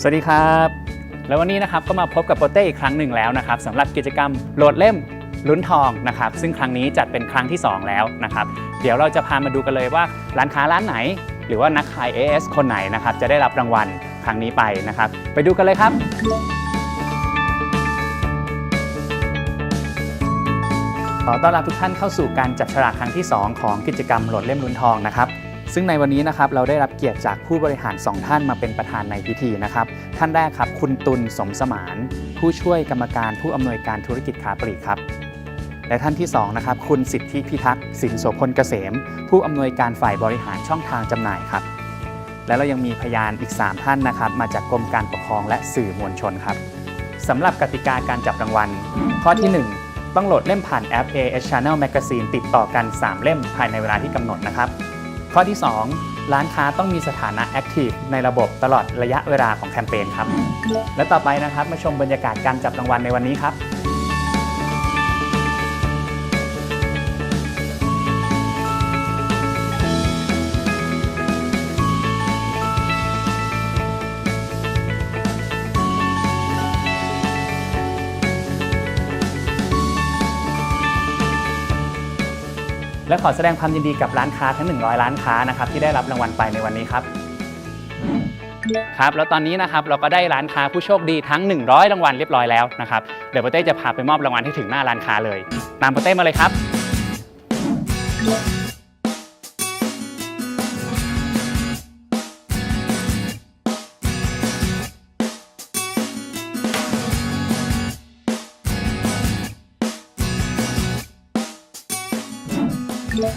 สวัสดีครับ แล้ววันนี้นะครับก็มาพบกับโปเต้อีกครั้งหนึ่งแล้วนะครับสำหรับกิจกรรมโหลดเล่มลุ้นทองนะครับซึ่งครั้งนี้จัดเป็นครั้งที่ 2 แล้วนะครับเดี๋ยวเราจะพามาดูกันเลยว่าร้านค้าร้านไหน หรือว่านักขาย AS คนไหนนะครับจะได้รับรางวัลครั้งนี้ไปนะครับ ไปดูกันเลยครับ ขอต้อนรับทุกท่านเข้าสู่การจับฉลากครั้งที่ 2 ของกิจกรรมโหลดเล่มลุ้นทองนะครับ ซึ่งในวันนี้นะครับเราได้รับเกียรติจากผู้บริหาร 2 ท่านมาเป็นประธานในพิธีนะครับ ท่านแรกครับ คุณตุลสมสมาน ผู้ช่วยกรรมการผู้อำนวยการธุรกิจค้าปลีกครับ และท่านที่2นะครับคุณสิทธิพิทักษ์สินโสพลเกษม ผู้อำนวยการฝ่ายบริหารช่องทางจำหน่ายครับ และเรายังมีพยานอีก 3 ท่านนะครับ มาจากกรมการปกครองและสื่อมวลชนครับสำหรับกติกาการจับรางวัล ข้อที่ 1 ต้องโหลดเล่มผ่านแอป AS Channel Magazine ติดต่อกัน 3 เล่มภายในเวลาที่กำหนดนะครับ ข้อที่ 2 ร้านค้าต้องมีสถานะ Active ในระบบตลอดระยะเวลาของแคมเปญครับ และต่อไปนะครับมาชมบรรยากาศการจับรางวัลในวันนี้ครับ และขอแสดงความยินดีกับร้านค้าทั้ง 100 ร้านค้านะครับที่ได้รับรางวัลไปในวันนี้ครับครับแล้วตอนนี้นะครับเราก็ได้ร้านค้าผู้โชคดีทั้ง 100 รางวัลเรียบร้อยแล้วนะครับเดี๋ยวโปเต้จะพาไปมอบรางวัลให้ถึงหน้าร้านค้าเลย ตามโปเต้มาเลยครับ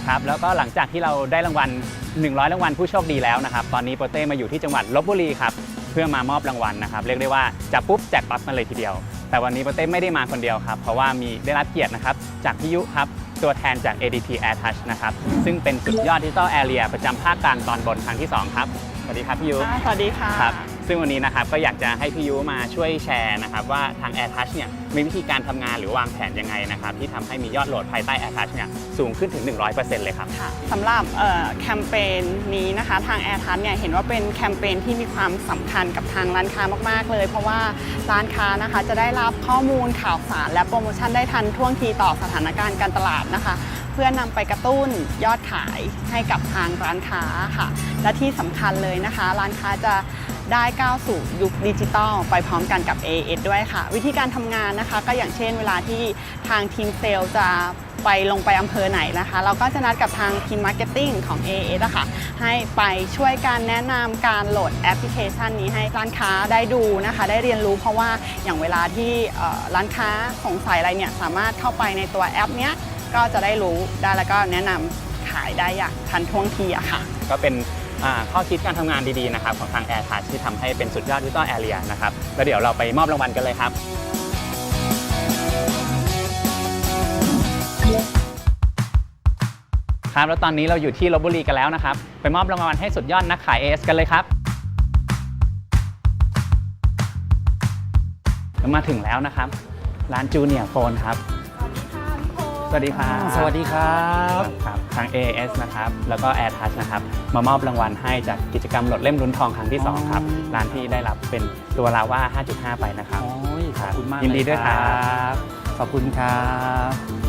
ครับแล้วก็หลังจากที่เราได้รางวัล 100 รางวัลผู้โชคดีแล้วนะครับ ตอนนี้โปเต้มาอยู่ที่จังหวัดลบบุรีครับเพื่อมามอบรางวัลนะครับ เรียกได้ว่าจับปุ๊บแจกปั๊บมาเลยทีเดียว แต่วันนี้โปเต้ไม่ได้มาคนเดียวครับ เพราะว่ามีได้รับเกียรตินะครับจากพี่ยุครับตัวแทนจาก ADT Air Touch นะครับ ซึ่งเป็นสุดยอดดิจิตอลแอเรียประจำภาคกลางตอนบนครั้งที่ 2 ครับ สวัสดีครับพี่ยุค่ะสวัสดีค่ะครับ ซึ่งวันนี้นะครับก็อยากจะให้พี่ยุมาช่วยแชร์นะครับว่าทาง Air Touch เนี่ยมีวิธีการทำงานหรือวางแผนยังไงนะครับที่ทำให้มียอดโหลดภายใต้ Air Touch เนี่ยสูงขึ้นถึง 100%เลยครับ ค่ะสำหรับเอ่อแคมเปญนี้นะคะทาง Air t o u c h เนี่ยเห็นว่าเป็นแคมเปญที่มีความสำคัญกับทางร้านค้ามาก ๆ เลย เพราะว่าร้านค้านะคะจะได้รับข้อมูลข่าวสาร และโปรโมชั่นได้ทันท่วงทีต่อสถานการณ์การตลาดนะคะ เพื่อนำไปกระตุ้นยอดขายให้กับทางร้านค้าค่ะ และที่สำคัญเลยนะคะ ร้านค้าจะ ได้ก้าวสู่ยุคดิจิตอลไปพร้อมกันกับ AS ด้วยค่ะ วิธีการทำงานนะคะ ก็อย่างเช่นเวลาที่ทางทีมเซลล์จะไปลงไปอำเภอไหนนะคะ เราก็จะนัดกับทางทีมมาร์เก็ตติ้งของ AS อะค่ะให้ไปช่วยการแนะนำการโหลดแอปพลิเคชันนี้ให้ร้านค้าได้ดูนะคะ ได้เรียนรู้เพราะว่าอย่างเวลาที่ร้านค้าสงสัยอะไรเนี่ยสามารถเข้าไปในตัวแอปเนี้ยก็จะได้รู้ได้แล้วก็แนะนำขายได้อย่างทันท่วงทีอะค่ะ ก็เป็น ข้อคิดการทำงานดีๆนะครับของทาง Air Touch ที่ทำให้เป็นสุดยอดดิจิตอลแอเรียนะครับแล้วเดี๋ยวเราไปมอบรางวัลกันเลยครับครับแล้วตอนนี้เราอยู่ที่ลบบุรีกันแล้วนะครับ ไปมอบรางวัลให้สุดยอดนักขาย AS กันเลยครับมาถึงแล้วนะครับ ร้านจูเนียร์โฟนครับ สวัสดีครับสวัสดีครับครับทาง AS นะครับแล้วก็ Air Touch นะครับมามอบรางวัลให้จากกิจกรรมโหลดเล่มลุ้นทองครั้งที่ 2 ครับ ร้านที่ได้รับเป็นตัวลาว่า 5.5 ไปนะครับโอ้ยขอบคุณมากยินดีด้วยครับบขอบคุณครับ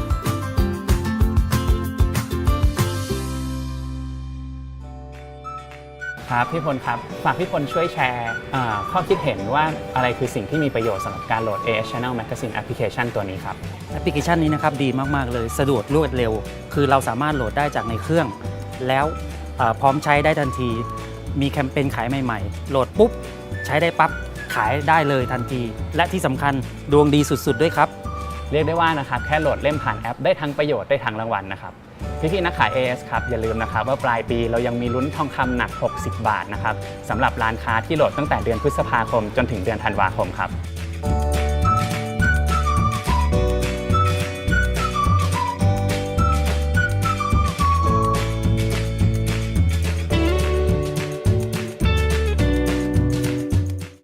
ครับพี่พลครับ ฝากพี่พลช่วยแชร์อ่าข้อคิดเห็นว่าอะไรคือสิ่งที่มีประโยชน์สำหรับการโหลด AS Channel Magazine Application ตัวนี้ครับแอปพลิเคชันนี้นะครับดีมาก ๆ เลยสะดวกรวดเร็ว คือเราสามารถโหลดได้จากในเครื่อง แล้วเอ่อพร้อมใช้ได้ทันที มีแคมเปญขายใหม่ ๆ โหลดปุ๊บ ใช้ได้ปั๊บขายได้เลยทันที และที่สำคัญดวงดีสุด ๆ ด้วยครับ เรียกได้ว่านะครับแค่โหลดเล่มผ่านแอปได้ทั้งประโยชน์ได้ทั้งรางวัลนะครับพี่ พี่ๆนักขาย AS ครับอย่าลืมนะครับว่าปลายปีเรายังมีลุ้นทองคำหนัก 60 บาทนะครับสำหรับร้านค้าที่โหลดตั้งแต่เดือนพฤษภาคมจนถึงเดือนธันวาคมครับ